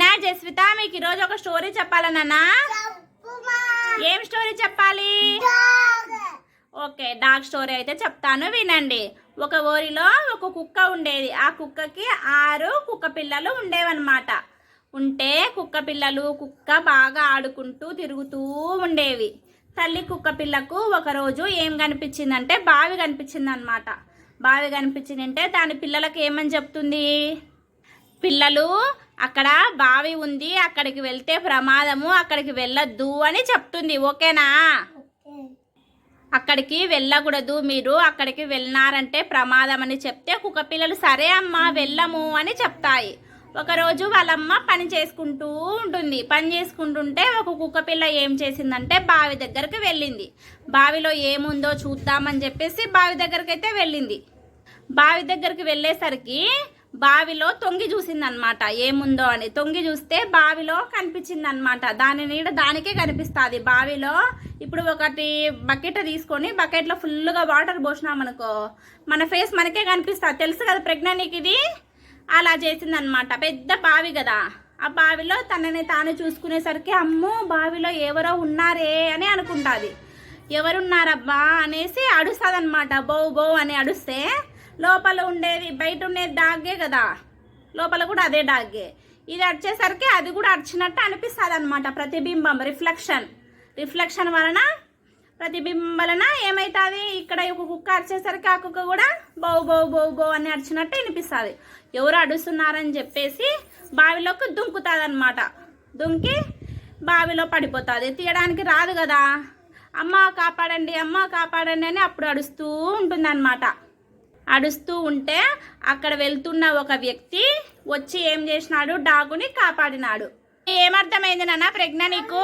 నా జస్విత మీకు ఈరోజు ఒక స్టోరీ చెప్పాలన్నా ఏం స్టోరీ చెప్పాలి? ఓకే డాగ్ స్టోరీ అయితే చెప్తాను వినండి. ఒక ఊరిలో ఒక కుక్క ఉండేది. ఆ కుక్కకి ఆరు కుక్క పిల్లలు ఉండేవన్నమాట. ఉంటే కుక్క పిల్లలు కుక్క బాగా ఆడుకుంటూ తిరుగుతూ ఉండేవి. తల్లి కుక్క పిల్లకు ఒకరోజు ఏం కనిపించిందంటే బావి కనిపించింది అనమాట బావి కనిపించిందంటే దాని పిల్లలకు ఏమని చెప్తుంది? పిల్లలు అక్కడ బావి ఉంది అక్కడికి వెళ్తే ప్రమాదము అక్కడికి వెళ్ళొద్దు అని చెప్తుంది ఓకేనా? అక్కడికి వెళ్ళకూడదు మీరు అక్కడికి వెళ్ళినారంటే ప్రమాదం అని చెప్తే కుక్క పిల్లలు సరే అమ్మా వెళ్ళము అని చెప్తాయి. ఒకరోజు వాళ్ళమ్మ పని చేసుకుంటూ ఉంటుంది. పని చేసుకుంటుంటే ఒక కుక్క పిల్ల ఏం చేసిందంటే బావి దగ్గరికి వెళ్ళింది. బావిలో ఏముందో చూద్దామని చెప్పేసి బావి దగ్గరికి అయితే వెళ్ళింది. బావి దగ్గరికి వెళ్ళేసరికి బావిలో తొంగి చూసిందనమాట ఏముందో అని. తొంగి చూస్తే బావిలో కనిపించిందనమాట దాని నీడ దానికే కనిపిస్తుంది. బావిలో ఇప్పుడు ఒకటి బకెట్ తీసుకొని బకెట్లో ఫుల్గా వాటర్ పోసినామనుకో మన ఫేస్ మనకే కనిపిస్తుంది. తెలుసు కదా ప్రెగ్నెంట్కి ఇది? అలా చేసిందనమాట పెద్ద బావి కదా. ఆ బావిలో తనని తాను చూసుకునేసరికి అమ్మో బావిలో ఎవరో ఉన్నారే అని అనుకుంటుంది. ఎవరున్నారబ్బా అనేసి అడుస్తుంది అనమాట బౌ బౌ అని అడుస్తే లోపల ఉండేది బయట ఉండేది డాగే కదా. లోపల కూడా అదే డాగే. ఇది అడిచేసరికి అది కూడా అడిచినట్టు అనిపిస్తుంది అనమాట ప్రతిబింబం రిఫ్లెక్షన్ రిఫ్లెక్షన్ వలన ప్రతిబింబం వలన ఏమవుతుంది ఇక్కడ ఒక కుక్క అరిచేసరికి ఆ కుక్క కూడా బౌ బౌ బౌ బౌ అని అరిచినట్టు వినిపిస్తుంది ఎవరు అడుస్తున్నారని చెప్పేసి బావిలోకి దుంకుతుంది అనమాట దుంకి బావిలో పడిపోతుంది. తీయడానికి రాదు కదా. అమ్మ కాపాడండి అమ్మ కాపాడండి అని అప్పుడు అడుస్తూ ఉంటుందన్నమాట. అడుస్తూ ఉంటే అక్కడ వెళ్తున్న ఒక వ్యక్తి వచ్చి ఏం చేసినాడు? డాగుని కాపాడినాడు. ఏమర్థమైంది నాన్న ప్రజ్ఞ నీకు?